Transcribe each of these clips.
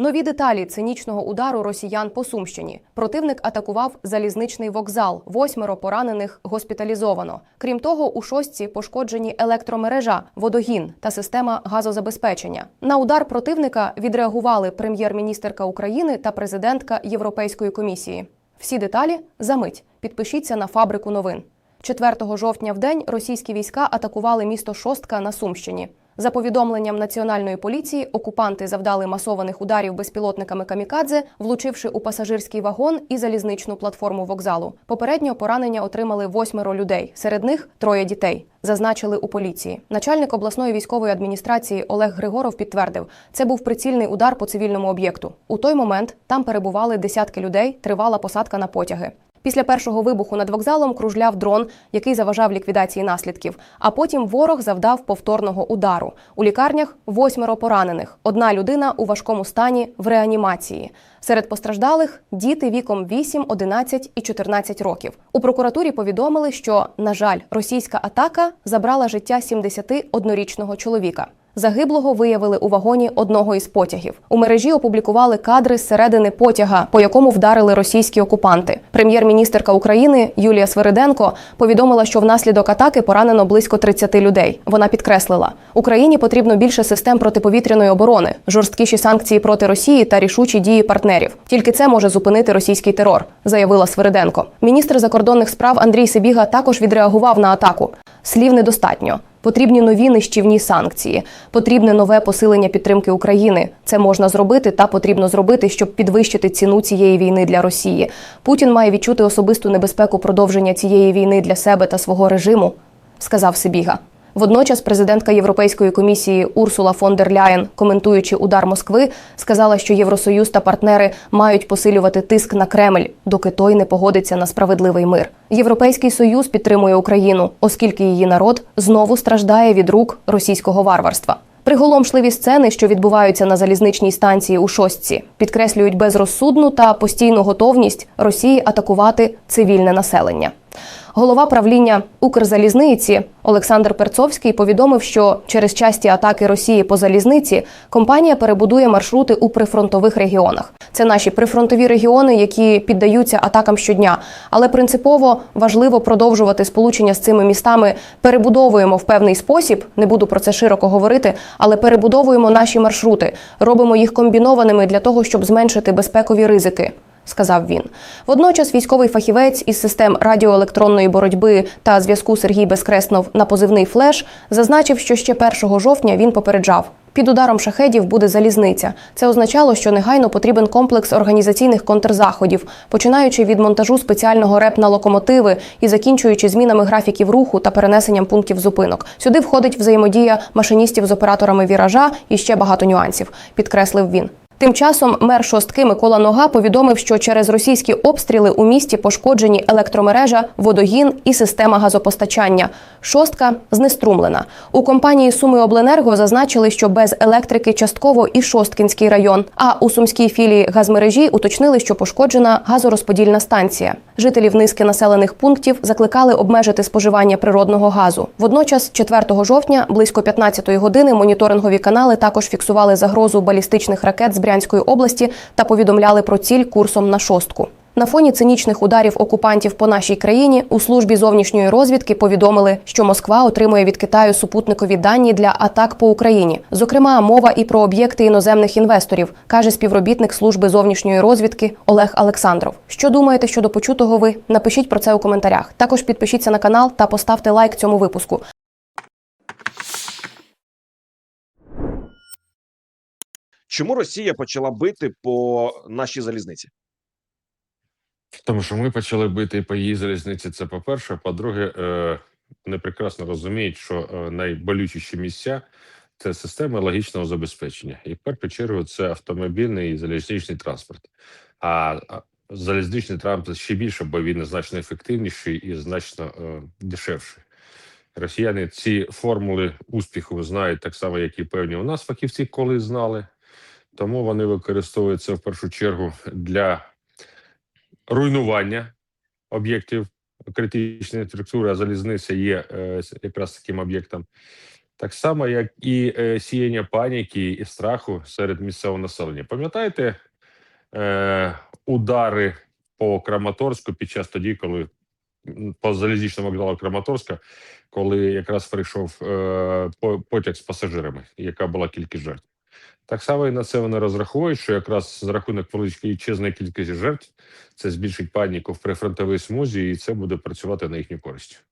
Нові деталі цинічного удару росіян по Сумщині. Противник атакував залізничний вокзал. Восьмеро поранених госпіталізовано. Крім того, у шостці пошкоджені електромережа, водогін та система газозабезпечення. На удар противника відреагували прем'єр-міністерка України та президентка Європейської комісії. Всі деталі за мить. Підпишіться на фабрику новин. 4 жовтня в день російські війська атакували місто Шостка на Сумщині. За повідомленням національної поліції, окупанти завдали масованих ударів безпілотниками камікадзе, влучивши у пасажирський вагон і залізничну платформу вокзалу. Попередньо поранення отримали восьмеро людей, серед них троє дітей. Зазначили у поліції. Начальник обласної військової адміністрації Олег Григоров підтвердив, це був прицільний удар по цивільному об'єкту. У той момент там перебували десятки людей, тривала посадка на потяги. Після першого вибуху над вокзалом кружляв дрон, який заважав ліквідації наслідків. А потім ворог завдав повторного удару. У лікарнях восьмеро поранених. Одна людина у важкому стані в реанімації. Серед постраждалих діти віком 8, 11 і 14 років. У прокуратурі повідомили, що, на жаль, російська атака забрала життя 71-річного чоловіка. Загиблого виявили у вагоні одного із потягів. У мережі опублікували кадри з середини потяга, по якому вдарили російські окупанти. Прем'єр-міністерка України Юлія Свириденко повідомила, що внаслідок атаки поранено близько 30 людей. Вона підкреслила, Україні потрібно більше систем протиповітряної оборони, жорсткіші санкції проти Росії та рішучі дії партнерів. Тільки це може зупинити російський терор, заявила Свириденко. Міністр закордонних справ Андрій Сибіга також відреагував на атаку. Слів недостатньо. Потрібні нові нищівні санкції, потрібне нове посилення підтримки України. Це можна зробити та потрібно зробити, щоб підвищити ціну цієї війни для Росії. Путін має відчути особисту небезпеку продовження цієї війни для себе та свого режиму, сказав Сибіга. Водночас президентка Європейської комісії Урсула фон дер Ляєн, коментуючи удар Москви, сказала, що Євросоюз та партнери мають посилювати тиск на Кремль, доки той не погодиться на справедливий мир. Європейський союз підтримує Україну, оскільки її народ знову страждає від рук російського варварства. Приголомшливі сцени, що відбуваються на залізничній станції у шостці, підкреслюють безрозсудну та постійну готовність Росії атакувати цивільне населення. Голова правління Укрзалізниці Олександр Перцовський повідомив, що через часті атаки Росії по залізниці компанія перебудує маршрути у прифронтових регіонах. Це наші прифронтові регіони, які піддаються атакам щодня. Але принципово важливо продовжувати сполучення з цими містами. Перебудовуємо в певний спосіб. Не буду про це широко говорити, але перебудовуємо наші маршрути, робимо їх комбінованими для того, щоб зменшити безпекові ризики сказав він. Водночас військовий фахівець із систем радіоелектронної боротьби та зв'язку Сергій Безкреснов на позивний флеш зазначив, що ще 1 жовтня він попереджав. Під ударом шахедів буде залізниця. Це означало, що негайно потрібен комплекс організаційних контрзаходів, починаючи від монтажу спеціального реп на локомотиви і закінчуючи змінами графіків руху та перенесенням пунктів зупинок. Сюди входить взаємодія машиністів з операторами віража і ще багато нюансів, підкреслив він. Тим часом мер шостки Микола Нога повідомив, що через російські обстріли у місті пошкоджені електромережа, водогін і система газопостачання. Шостка знеструмлена. У компанії Суми Обленерго зазначили, що без електрики частково і Шосткінський район. А у сумській філії газмережі уточнили, що пошкоджена газорозподільна станція. Жителів низки населених пунктів закликали обмежити споживання природного газу. Водночас, 4 жовтня, близько 15-ї години, моніторингові канали також фіксували загрозу балістичних ракет з Брянської області та повідомляли про ціль курсом на шостку. На фоні цинічних ударів окупантів по нашій країні у службі зовнішньої розвідки повідомили, що Москва отримує від Китаю супутникові дані для атак по Україні. Зокрема, мова і про об'єкти іноземних інвесторів, каже співробітник служби зовнішньої розвідки Олег Олександров. Що думаєте щодо почутого ви? Напишіть про це у коментарях. Також підпишіться на канал та поставте лайк цьому випуску. Чому Росія почала бити по нашій залізниці? Тому що ми почали бити по її залізниці. Це по-перше. По-друге, е, вони прекрасно розуміють, що е, найболючіші місця це системи логічного забезпечення, і в першу чергу це автомобільний і залізничний транспорт. А а залізничний транспорт ще більше, бо він значно ефективніший і значно е, дешевший. Росіяни ці формули успіху знають так само, як і певні у нас фахівці, коли знали. Тому вони використовуються в першу чергу для руйнування об'єктів критичної інфраструктури, а залізниця є е, якраз таким об'єктом. Так само, як і е, сіяння паніки і страху серед місцевого населення. Пам'ятаєте е, удари по Краматорську під час тоді, коли по залізничному вокзалу Краматорська, коли якраз прийшов потяг з пасажирами, яка була кількість жертв. Так само і на це вони розраховують, що якраз за рахунок величезної кількості жертв це збільшить паніку в прифронтовій смузі, і це буде працювати на їхню користь.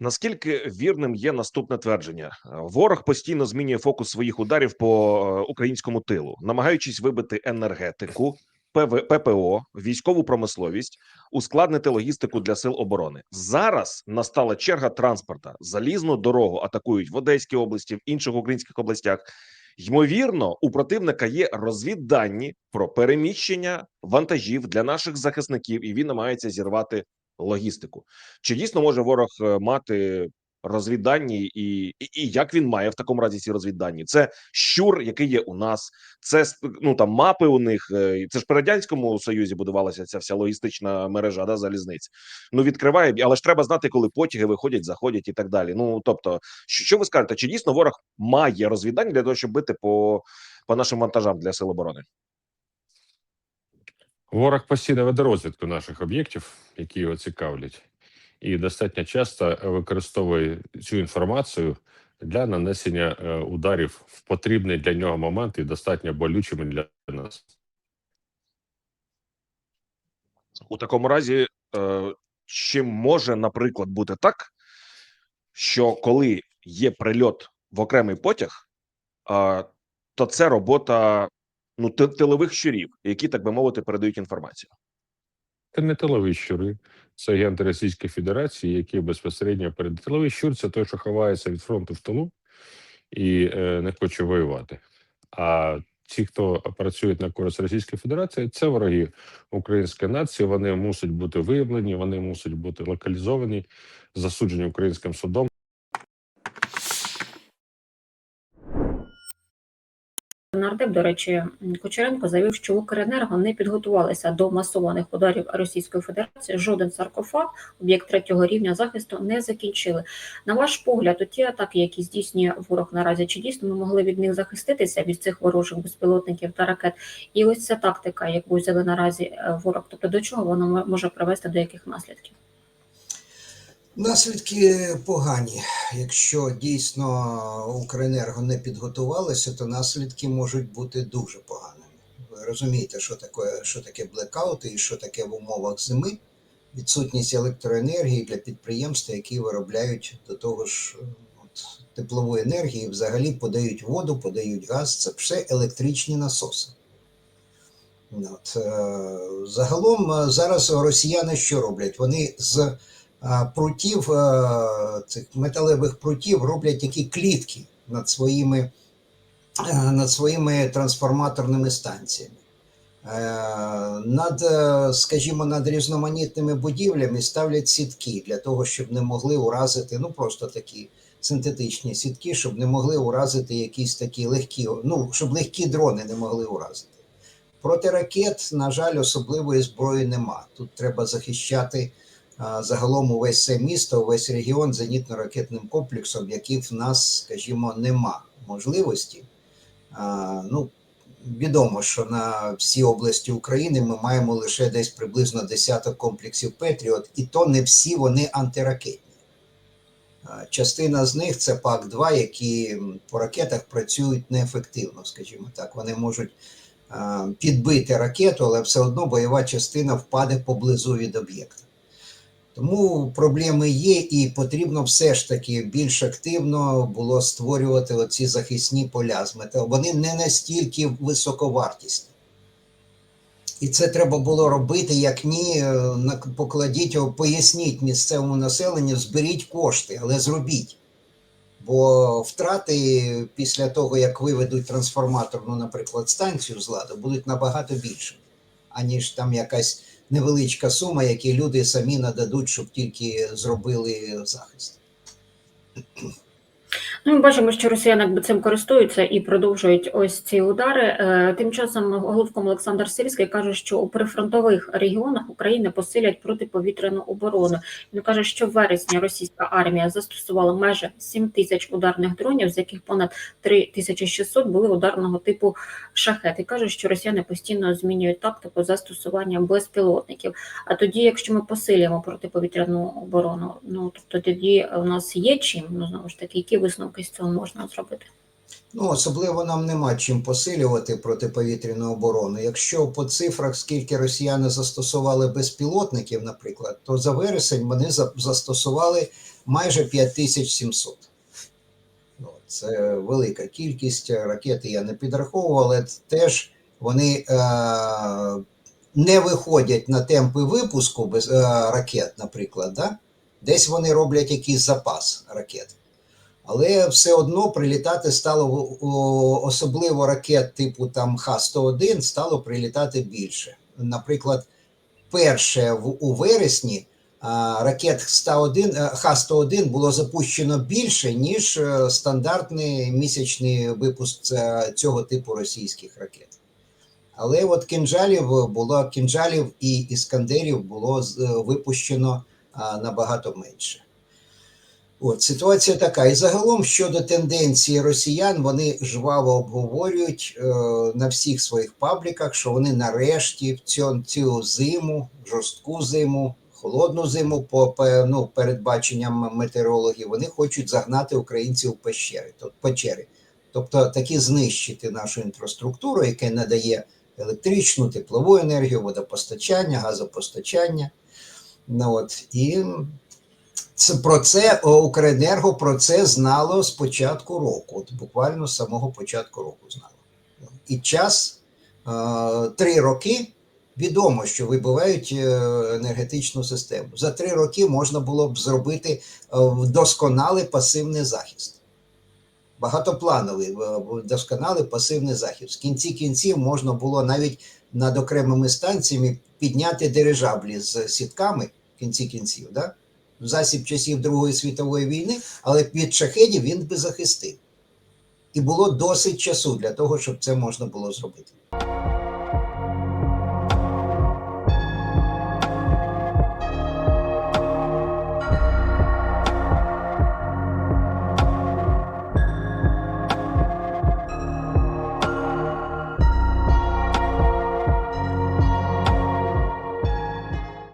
Наскільки вірним є наступне твердження? Ворог постійно змінює фокус своїх ударів по е, українському тилу, намагаючись вибити енергетику, ПВ, ППО, військову промисловість, ускладнити логістику для сил оборони. Зараз настала черга транспорта. Залізну дорогу атакують в Одеській області, в інших українських областях. Ймовірно, у противника є розвіддані про переміщення вантажів для наших захисників, і він намагається зірвати логістику. Чи дійсно може ворог е, мати розвіддані, і, і, і як він має в такому разі ці розвіддані? Це щур, який є у нас, це ну там мапи у них. е, Це ж при радянському союзі будувалася ця вся логістична мережа да, залізниць. Ну відкриває, але ж треба знати, коли потяги виходять, заходять і так далі. Ну тобто, що, ви скажете? Чи дійсно ворог має розвіддані для того, щоб бити по, по нашим вантажам для сил оборони? Ворог постійно веде розвідку наших об'єктів, які його цікавлять, і достатньо часто використовує цю інформацію для нанесення е, ударів в потрібний для нього момент і достатньо болючими для нас. У такому разі, е, чи може, наприклад, бути так, що коли є прильот в окремий потяг, е, то це робота ну тилових щурів, які, так би мовити, передають інформацію. Це не тилові щури, це агенти Російської Федерації, які безпосередньо перед тиловий щур це той, що ховається від фронту в тилу і е, не хоче воювати. А ті, хто працюють на користь Російської Федерації, це вороги української нації. Вони мусять бути виявлені, вони мусять бути локалізовані, засуджені українським судом. Нардеп, до речі, Кучеренко заявив, що Укренерго не підготувалися до масованих ударів Російської Федерації. Жоден саркофаг, об'єкт третього рівня захисту, не закінчили. На ваш погляд, ті атаки, які здійснює ворог наразі, чи дійсно ми могли від них захиститися від цих ворожих безпілотників та ракет? І ось ця тактика, яку взяли наразі е, ворог, тобто до чого вона може привести до яких наслідків? Наслідки погані. Якщо дійсно Укренерго не підготувалося, то наслідки можуть бути дуже поганими. Ви розумієте, що таке, що таке блекаути і що таке в умовах зими. Відсутність електроенергії для підприємств, які виробляють до того ж от, теплову енергію, взагалі подають воду, подають газ, це все електричні насоси. От, е, загалом е, зараз росіяни що роблять? Вони з прутів, е, цих металевих прутів роблять такі клітки над своїми, е, над своїми трансформаторними станціями. Е, Над, скажімо, над різноманітними будівлями ставлять сітки для того, щоб не могли уразити, ну просто такі синтетичні сітки, щоб не могли уразити якісь такі легкі, ну, щоб легкі дрони не могли уразити. Проти ракет, на жаль, особливої зброї нема. Тут треба захищати загалом увесь це місто, увесь регіон зенітно-ракетним комплексом, яких в нас, скажімо, нема можливості. Ну, відомо, що на всі області України ми маємо лише десь приблизно десяток комплексів Петріот, і то не всі вони антиракетні. Частина з них це ПАК-2, які по ракетах працюють неефективно, скажімо так. Вони можуть підбити ракету, але все одно бойова частина впаде поблизу від об'єкта. Тому проблеми є, і потрібно все ж таки більш активно було створювати оці захисні поля з металу. Вони не настільки високовартісні. І це треба було робити, як ні, е, покладіть, поясніть місцевому населенню, зберіть кошти, але зробіть. Бо втрати після того, як виведуть трансформаторну, наприклад, станцію з ладу, будуть набагато більше, аніж там якась невеличка сума, які люди самі нададуть, щоб тільки зробили захист. Ну, ми бачимо, що росіяни цим користуються і продовжують ось ці удари. Е, Тим часом головком Олександр Сирський каже, що у прифронтових регіонах України посилять протиповітряну оборону. Він каже, що в вересні російська армія застосувала майже 7 тисяч ударних дронів, з яких понад 3600 були ударного типу шахет. І каже, що росіяни постійно змінюють тактику застосування безпілотників. А тоді, якщо ми посилюємо протиповітряну оборону, ну тобто тоді у нас є чим, ну знову ж таки, які висновки з цього можна зробити? Ну, особливо нам нема чим посилювати протиповітряну оборону. Якщо по цифрах, скільки росіяни застосували безпілотників, наприклад, то за вересень вони застосували майже 5700. Ну, Це велика кількість ракети я не підраховував, але теж вони е, не виходять на темпи випуску без, е, ракет, наприклад. Да? Десь вони роблять якийсь запас ракет. Але все одно прилітати стало особливо ракет типу там Х-101 стало прилітати більше. Наприклад, перше в, у вересні ракет Х-101, е, Х-101 було запущено більше, ніж е, стандартний місячний випуск е, цього типу російських ракет. Але от кінжалів було кінжалів і іскандерів було випущено набагато менше. От ситуація така. І загалом щодо тенденції росіян, вони жваво обговорюють е, на всіх своїх пабліках, що вони нарешті в цю, цю зиму, жорстку зиму, холодну зиму, по ну, передбаченням метеорологів, вони хочуть загнати українців в пещери, тобто, печери. Тобто такі знищити нашу інфраструктуру, яка надає електричну, теплову енергію, водопостачання, газопостачання. Ну, от, і про це Укренерго про це знало з початку року, от буквально з самого початку року знало. І час три роки відомо, що вибивають е, енергетичну систему. За три роки можна було б зробити е, досконалий пасивний захист. Багатоплановий е, досконалий пасивний захист. В кінці кінців можна було навіть над окремими станціями підняти дирижаблі з сітками в кінці кінців. Да? Засіб часів Другої світової війни, але від шахедів він би захистив. І було досить часу для того, щоб це можна було зробити.